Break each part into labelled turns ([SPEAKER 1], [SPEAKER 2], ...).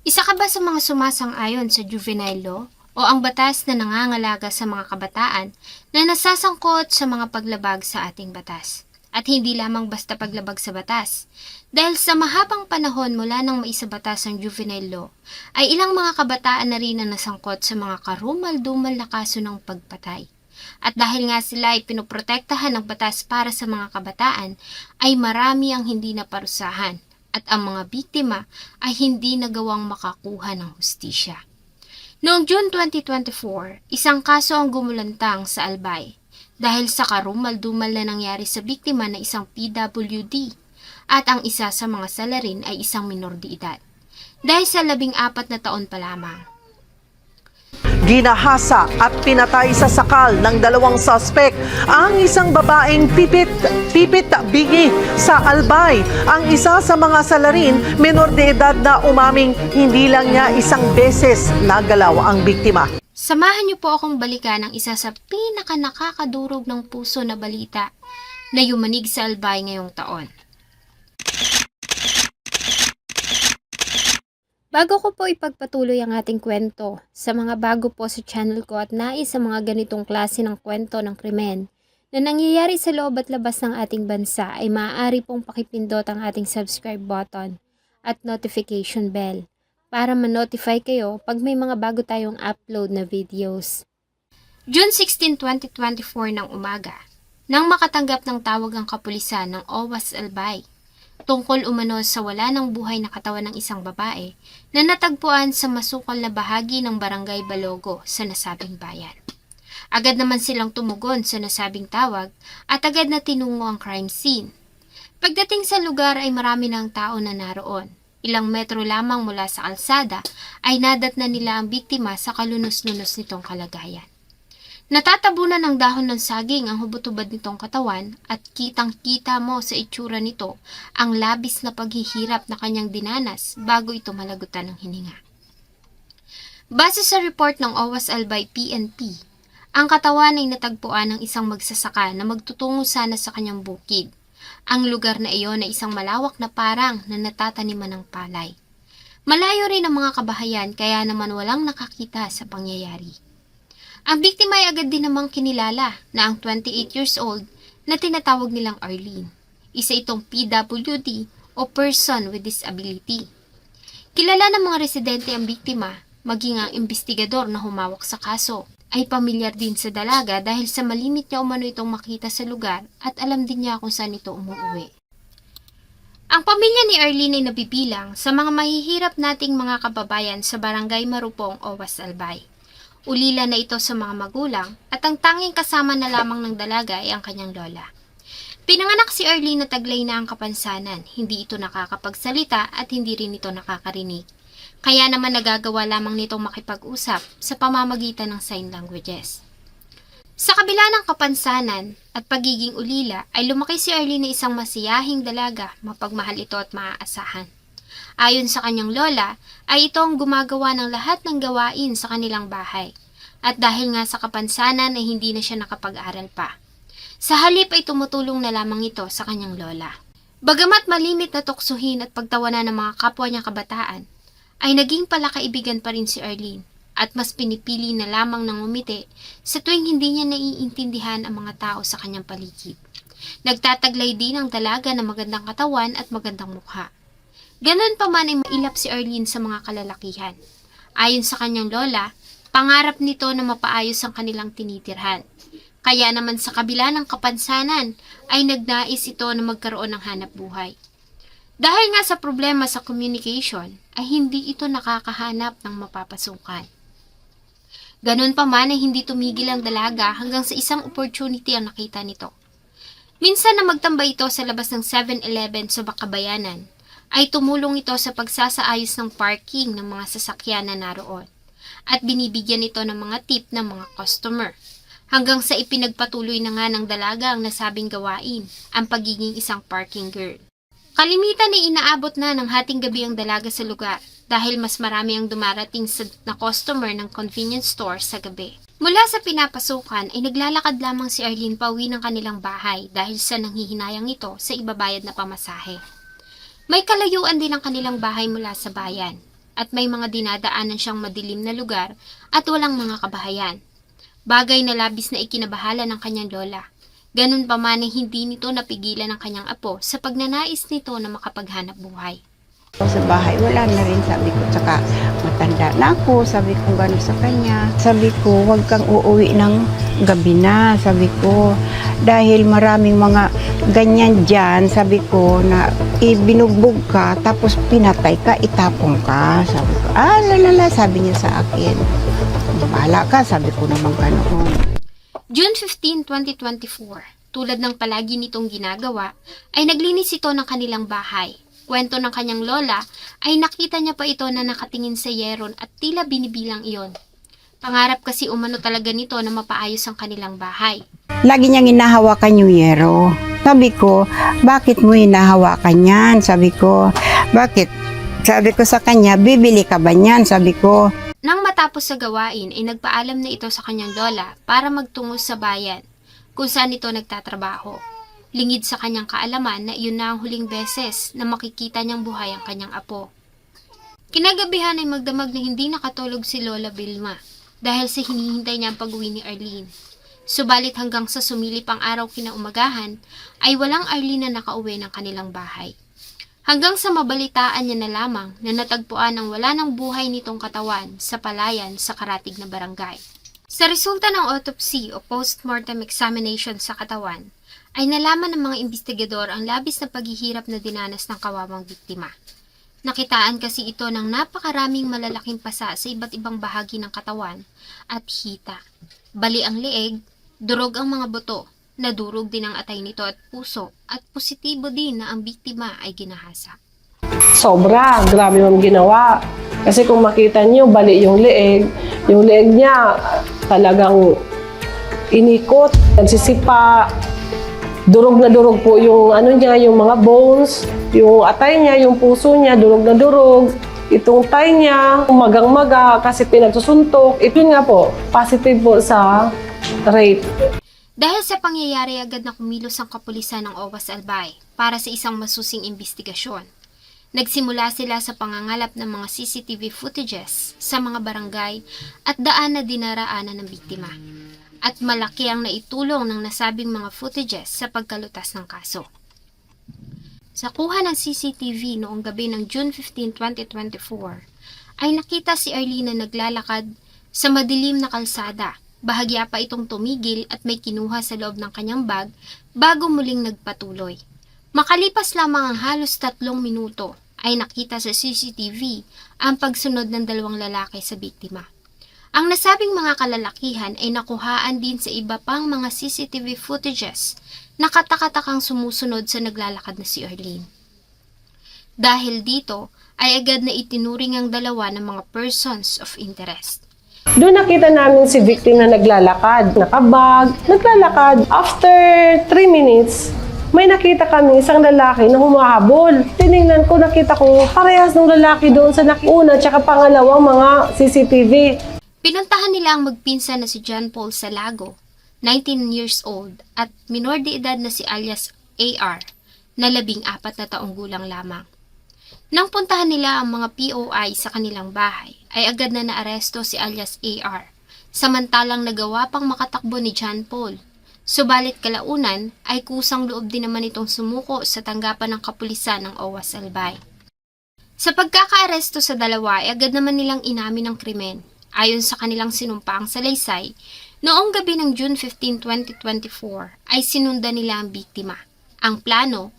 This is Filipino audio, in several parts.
[SPEAKER 1] Isa ka ba sa mga sumasang-ayon sa juvenile law o ang batas na nangangalaga sa mga kabataan na nasasangkot sa mga paglabag sa ating batas? At hindi lamang basta paglabag sa batas. Dahil sa mahabang panahon mula nang maisabatas ang juvenile law, ay ilang mga kabataan na rin ang nasangkot sa mga karumal-dumal na kaso ng pagpatay. At dahil nga sila ay pinoprotektahan ng batas para sa mga kabataan, ay marami ang hindi naparusahan at ang mga biktima ay hindi nagawang makakuha ng hustisya. Noong June 2024, isang kaso ang gumulantang sa Albay dahil sa karumal-dumal na nangyari sa biktima na isang PWD at ang isa sa mga salarin ay isang minor de edad. Dahil sa labing apat na taon pa lamang.
[SPEAKER 2] Ginahasa at pinatay sa sakal ng dalawang suspect ang isang babaeng pipit pipit bigi sa Albay. Ang isa sa mga salarin, menor de edad na umaming hindi lang niya isang beses nagalaw ang biktima.
[SPEAKER 1] Samahan niyo po akong balikan ang isa sa pinaka nakakadurog ng puso na balita na yumanig sa Albay ngayong taon. Bago ko po ipagpatuloy ang ating kwento, sa mga bago po sa channel ko at nais sa mga ganitong klase ng kwento ng krimen na nangyayari sa loob at labas ng ating bansa ay maaari pong pakipindot ang ating subscribe button at notification bell para ma-notify kayo pag may mga bago tayong upload na videos. June 16, 2024 ng umaga, nang makatanggap ng tawag ang kapulisan ng OWAS Albay tungkol umano sa wala ng buhay na katawan ng isang babae na natagpuan sa masukal na bahagi ng barangay Balogo sa nasabing bayan. Agad naman silang tumugon sa nasabing tawag at agad na tinungo ang crime scene. Pagdating sa lugar ay marami ng tao na naroon. Ilang metro lamang mula sa kalsada ay nadat na nila ang biktima sa kalunos-lunos nitong kalagayan. Natatabunan ng dahon ng saging ang hubot-hubad nitong katawan at kitang-kita mo sa itsura nito ang labis na paghihirap na kanyang dinanas bago ito malagutan ng hininga. Base sa report ng OWAS Albay PNP, ang katawan ay natagpuan ng isang magsasaka na magtutungo sana sa kanyang bukid. Ang lugar na iyon ay isang malawak na parang na natataniman ng palay. Malayo rin ang mga kabahayan kaya naman walang nakakita sa pangyayari. Ang biktima ay agad din namang kinilala na ang 28 years old na tinatawag nilang Arlene. Isa itong PWD o Person with Disability. Kilala ng mga residente ang biktima, maging ang investigador na humawak sa kaso. Ay pamilyar din sa dalaga dahil sa malimit niya umano itong makita sa lugar at alam din niya kung saan ito umuwi. Ang pamilya ni Arlene ay nabibilang sa mga mahihirap nating mga kababayan sa barangay Marupong o Wasalbay. Ulila na ito sa mga magulang at ang tanging kasama na lamang ng dalaga ay ang kanyang lola. Pinanganak si Arlene na taglay na ang kapansanan, hindi ito nakakapagsalita at hindi rin ito nakakarinig. Kaya naman nagagawa lamang nitong makipag-usap sa pamamagitan ng sign languages. Sa kabila ng kapansanan at pagiging ulila ay lumaki si Arlene na isang masiyahing dalaga, mapagmahal ito at maaasahan. Ayon sa kanyang lola, ay ito ang gumagawa ng lahat ng gawain sa kanilang bahay. At dahil nga sa kapansanan ay hindi na siya nakapag-aral pa. Sa halip ay tumutulong na lamang ito sa kanyang lola. Bagamat malimit na tuksuhin at pagtawanan ng mga kapwa niyang kabataan, ay naging palakaibigan pa rin si Arlene at mas pinipili na lamang ng umiti sa tuwing hindi niya naiintindihan ang mga tao sa kanyang paligid. Nagtataglay din ang dalaga ng magandang katawan at magandang mukha. Ganon pa man ay mailap si Arlene sa mga kalalakihan. Ayon sa kanyang lola, pangarap nito na mapaayos ang kanilang tinitirhan. Kaya naman sa kabila ng kapansanan ay nagnais ito na magkaroon ng hanap buhay. Dahil nga sa problema sa communication, ay hindi ito nakakahanap ng mapapasukan. Ganon pa man ay hindi tumigil ang dalaga hanggang sa isang opportunity ang nakita nito. Minsan na magtambay ito sa labas ng 7-Eleven sa Bakabayanan, ay tumulong ito sa pagsasaayos ng parking ng mga sasakyan na naroon at binibigyan ito ng mga tip ng mga customer hanggang sa ipinagpatuloy na nga ng dalaga ang nasabing gawain, ang pagiging isang parking girl. Kalimitan ay inaabot na ng hating gabi ang dalaga sa lugar dahil mas marami ang dumarating sa, na customer ng convenience store sa gabi. Mula sa pinapasukan ay naglalakad lamang si Arlene pauwi ng kanilang bahay dahil sa nanghihinayang ito sa ibabayad na pamasahe. May kalayuan din ang kanilang bahay mula sa bayan at may mga dinadaanan siyang madilim na lugar at walang mga kabahayan. Bagay na labis na ikinabahala ng kanyang lola. Ganun pa man ay hindi nito napigilan ng kanyang apo sa pagnanais nito na makapaghanap buhay.
[SPEAKER 3] Sa bahay, wala na rin, sabi ko. Tsaka, matanda na ako, sabi ko gano'n sa kanya. Sabi ko, huwag kang uuwi ng gabi na, sabi ko. Dahil maraming mga ganyan dyan, sabi ko, na ibinugbog ka, tapos pinatay ka, itapong ka. Sabi ko, ah, lalala, sabi niya sa akin. Bahala ka, sabi ko naman gano'n.
[SPEAKER 1] June 15, 2024, tulad ng palagi nitong ginagawa, ay naglinis ito ng kanilang bahay. Kwento ng kanyang lola ay nakita niya pa ito na nakatingin sa yeron at tila binibilang iyon. Pangarap kasi umano talaga nito na mapaayos ang kanilang bahay.
[SPEAKER 3] Lagi niyang inahawakan yung yero. Sabi ko, bakit mo hinahawakan yan? Sabi ko, bakit? Sabi ko sa kanya, bibili ka ba niyan? Sabi ko,
[SPEAKER 1] Nang matapos sa gawain ay nagpaalam na ito sa kanyang lola para magtungo sa bayan kung saan ito nagtatrabaho. Lingid sa kanyang kaalaman na iyon na ang huling beses na makikita niyang buhay ang kanyang apo. Kinagabihan ay magdamag na hindi nakatulog si Lola Vilma dahil sa hinihintay niya ang pag-uwi ni Arlene. Subalit hanggang sa sumilip ang araw kinaumagahan ay walang Arlene na nakauwi ng kanilang bahay. Hanggang sa mabalitaan niya na lamang na natagpuan ang wala ng buhay nitong katawan sa palayan sa karatig na barangay. Sa resulta ng autopsy o postmortem examination sa katawan, ay nalaman ng mga investigador ang labis na paghihirap na dinanas ng kawawang biktima. Nakitaan kasi ito ng napakaraming malalaking pasa sa iba't ibang bahagi ng katawan at hita. Bali ang leeg, durog ang mga buto, nadurog din ang atay nito at puso at positibo din na ang biktima ay ginahasa.
[SPEAKER 4] Sobra, grabe mong ginawa. Kasi kung makita niyo, bali yung leeg, yung leeg niya talagang inikot, nagsisipa, durog na durog po yung ano niya, yung mga bones, yung atay niya, yung puso niya, durog na durog. Itong thigh niya, magang-maga kasi pinagsusuntok. Ito nga po, positive po sa rape.
[SPEAKER 1] Dahil sa pangyayari agad na kumilos ang kapulisan ng Owas Albay para sa isang masusing investigasyon. Nagsimula sila sa pangangalap ng mga CCTV footages sa mga barangay at daan na dinaraanan ng biktima. At malaki ang naitulong ng nasabing mga footages sa pagkalutas ng kaso. Sa kuha ng CCTV noong gabi ng June 15, 2024, ay nakita si Arlene na naglalakad sa madilim na kalsada. Bahagya pa itong tumigil at may kinuha sa loob ng kanyang bag bago muling nagpatuloy. Makalipas lamang ang halos tatlong minuto ay nakita sa CCTV ang pagsunod ng dalawang lalaki sa biktima. Ang nasabing mga kalalakihan ay nakuhaan din sa iba pang mga CCTV footages na katakatakang sumusunod sa naglalakad na si Arlene. Dahil dito, ay agad na itinuring ang dalawa ng mga persons of interest.
[SPEAKER 4] Doon nakita namin si victim na naglalakad, nakabag, naglalakad. After 3 minutes, may nakita kami isang lalaki na humahabol. Tiningnan ko, nakita ko parehas ng lalaki doon sa nakiuna tsaka pangalawang mga CCTV.
[SPEAKER 1] Pinuntahan nila ang magpinsan na si John Paul Salago, 19 years old, at minor de edad na si alias AR, na labing apat na taong gulang lamang. Nang puntahan nila ang mga POI sa kanilang bahay, ay agad na naaresto si alias AR, samantalang nagawa pang makatakbo ni John Paul. Subalit kalaunan ay kusang loob din naman itong sumuko sa tanggapan ng kapulisan ng OWAS Albay. Sa pagkakaaresto sa dalawa ay agad naman nilang inamin ang krimen. Ayon sa kanilang sinumpaang salaysay, noong gabi ng June 15, 2024 ay sinundan nila ang biktima. Ang plano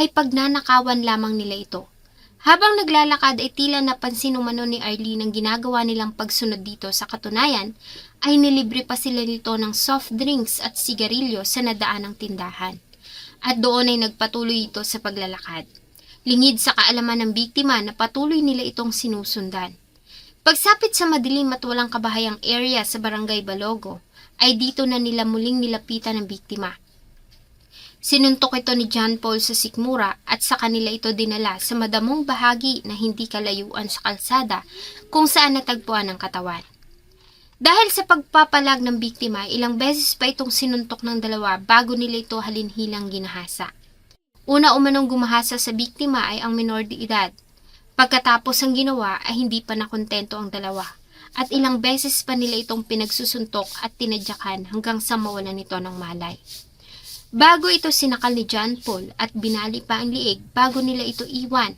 [SPEAKER 1] ay pagnanakawan lamang nila ito. Habang naglalakad ay tila napansin umano ni Arlene ang ginagawa nilang pagsunod dito sa katunayan ay nilibre pa sila nito ng soft drinks at sigarilyo sa nadaan ng tindahan. At doon ay nagpatuloy ito sa paglalakad. Lingid sa kaalaman ng biktima na patuloy nila itong sinusundan. Pagsapit sa madilim at walang kabahayang area sa barangay Balogo, ay dito na nila muling nilapitan ng biktima. Sinuntok ito ni John Paul sa sikmura at sa kanila ito dinala sa madamong bahagi na hindi kalayuan sa kalsada kung saan natagpuan ang katawan. Dahil sa pagpapalag ng biktima, ilang beses pa itong sinuntok ng dalawa bago nila ito halinhilang ginahasa. Una umanong gumahasa sa biktima ay ang minor de edad. Pagkatapos ang ginawa ay hindi pa nakontento ang dalawa at ilang beses pa nila itong pinagsusuntok at tinadyakan hanggang sa mawalan nito ng malay. Bago ito sinakal ni John Paul at binali pa ang liig bago nila ito iwan,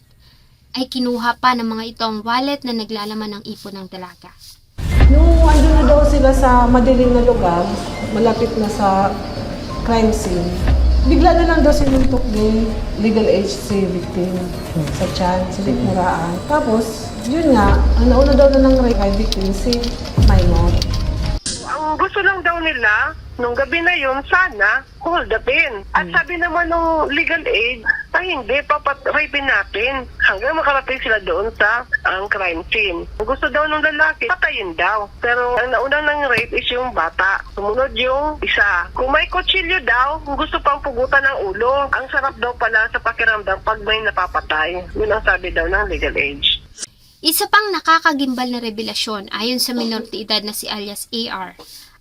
[SPEAKER 1] ay kinuha pa ng mga ito ang wallet na naglalaman ng ipon ng dalaga.
[SPEAKER 4] Nung andun na daw sila sa madilim na lugar, malapit na sa crime scene, bigla na lang daw sinuntok ni legal age si victim sa chan, si Rick Muraan. Tapos, yun nga, ang nauna daw na ng rape victim si minor.
[SPEAKER 5] ang gusto lang daw nila, nung gabi na yun, sana, hold upin. At sabi naman nung legal aid, ay hindi, papat-rapin natin. Hanggang makarating sila doon sa ang crime scene. Gusto daw ng lalaki, patayin daw. Pero ang naunang ng rape is yung bata. Sumunod yung isa. Kung may kutsilyo daw, kung gusto pang pugutan ng ulo, ang sarap daw pala sa pakiramdam pag may napapatay. Yun ang sabi daw ng legal age.
[SPEAKER 1] Isa pang nakakagimbal na revelasyon ayon sa minor de edad na si alias AR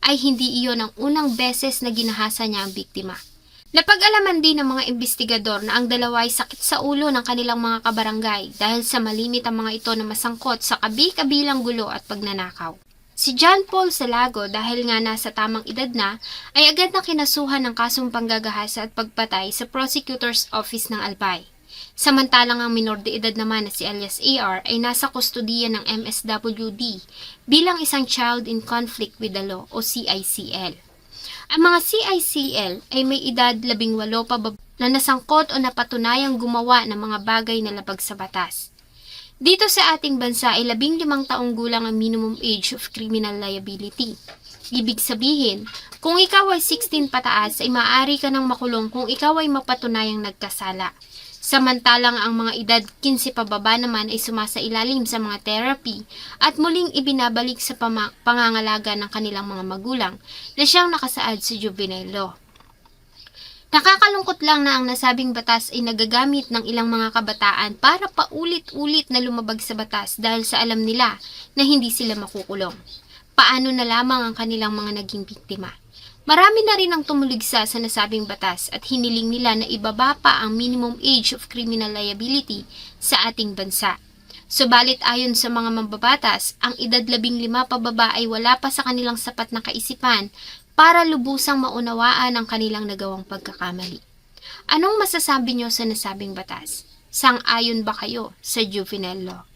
[SPEAKER 1] ay hindi iyon ang unang beses na ginahasa niya ang biktima. Napag-alaman din ng mga investigador na ang dalawa ay sakit sa ulo ng kanilang mga kabarangay dahil sa malimit ang mga ito na masangkot sa kabi-kabilang gulo at pagnanakaw. Si John Paul Salago dahil nga nasa tamang edad na ay agad na kinasuhan ng kasong panggagahasa at pagpatay sa prosecutor's office ng Albay. Samantalang ang minor de edad naman na si alias AR ay nasa kustudiya ng MSWD bilang isang Child in Conflict with the Law o CICL. Ang mga CICL ay may edad 18 pababa na nasangkot o napatunayang gumawa ng mga bagay na labag sa batas. Dito sa ating bansa ay 15 taong gulang ang minimum age of criminal liability. Ibig sabihin, kung ikaw ay 16 pataas ay maaari ka ng makulong kung ikaw ay mapatunayang nagkasala. Samantalang ang mga edad 15 pababa naman ay sumasailalim sa mga therapy at muling ibinabalik sa pangangalaga ng kanilang mga magulang na siyang nakasaad sa juvenile law. Nakakalungkot lang na ang nasabing batas ay nagagamit ng ilang mga kabataan para paulit-ulit na lumabag sa batas dahil sa alam nila na hindi sila makukulong. Paano na lamang ang kanilang mga naging biktima? Marami na rin ang tumuligsa sa nasabing batas at hiniling nila na ibaba pa ang minimum age of criminal liability sa ating bansa. Subalit ayon sa mga mambabatas, ang edad 15 pababa ay wala pa sa kanilang sapat na kaisipan para lubusang maunawaan ang kanilang nagawang pagkakamali. Anong masasabi nyo sa nasabing batas? Sang-ayon ba kayo sa juvenile law?